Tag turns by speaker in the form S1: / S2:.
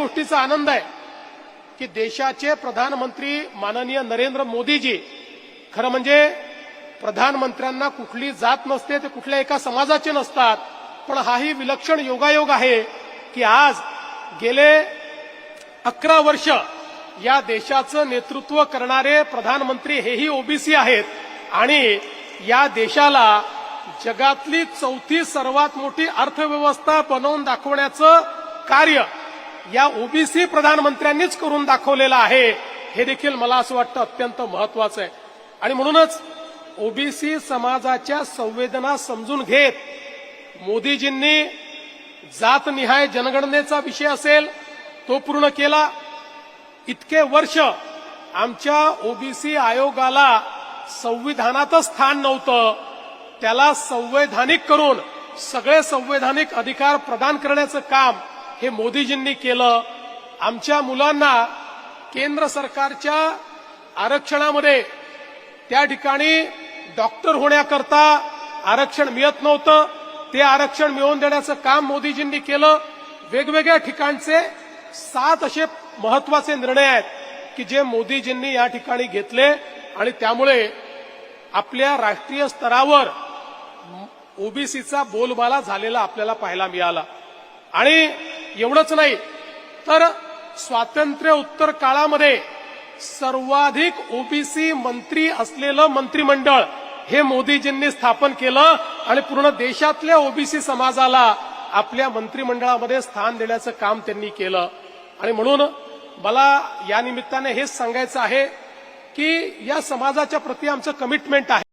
S1: गोष्टीचा आनंद आहे की देशाचे प्रधानमंत्री माननीय नरेंद्र मोदीजी खरं म्हणजे प्रधानमंत्र्यांना कुठली जात नसते ते कुठल्या एका समाजाचे नसतात पण हाही विलक्षण योगायोग आहे की आज गेले अकरा वर्ष या देशाचं नेतृत्व करणारे प्रधानमंत्री हेही ओबीसी आहेत आणि या देशाला जगातली चौथी सर्वात मोठी अर्थव्यवस्था बनवून दाखवण्याचं कार्य या ओबीसी प्रधानमंत्र्यांनीच करून दाखवलेलं आहे. हे देखील मला असं वाटतं अत्यंत महत्वाचं आहे. आणि म्हणूनच ओबीसी समाजाच्या संवेदना समजून घेत मोदीजींनी जातनिहाय जनगणनेचा विषय असेल तो पूर्ण केला. इतके वर्ष आमच्या ओबीसी आयोगाला संविधानातच स्थान नव्हतं. त्याला संवैधानिक करून सगळे संवैधानिक अधिकार प्रदान करण्याचं काम हे मोदीजींनी केलं. आमच्या मुलांना केंद्र सरकारच्या आरक्षणामध्ये त्या ठिकाणी डॉक्टर होण्याकरता आरक्षण मिळत नव्हतं. ते आरक्षण मिळवून देण्याचं काम मोदीजींनी केलं. वेगवेगळ्या ठिकाणचे सात असे महत्त्वाचे निर्णय आहेत की जे मोदीजींनी या ठिकाणी घेतले आणि त्यामुळे आपल्या राष्ट्रीय स्तरावर ओबीसीचा बोलबाला झालेला आपल्याला पाहायला मिळाला. आणि एवढंच नाही. तर स्वातंत्र्य उत्तर काळामध्ये सर्वाधिक ओबीसी मंत्री असलेलं मंत्रिमंडळ हे मोदीजींनी स्थापन केलं आणि पूर्ण देशातल्या ओबीसी समाजाला आपल्या मंत्रिमंडळामध्ये स्थान देण्याचं काम त्यांनी केलं. आणि म्हणून मला या निमित्ताने हेच सांगायचं आहे की या समाजाच्या प्रती आमचं कमिटमेंट आहे.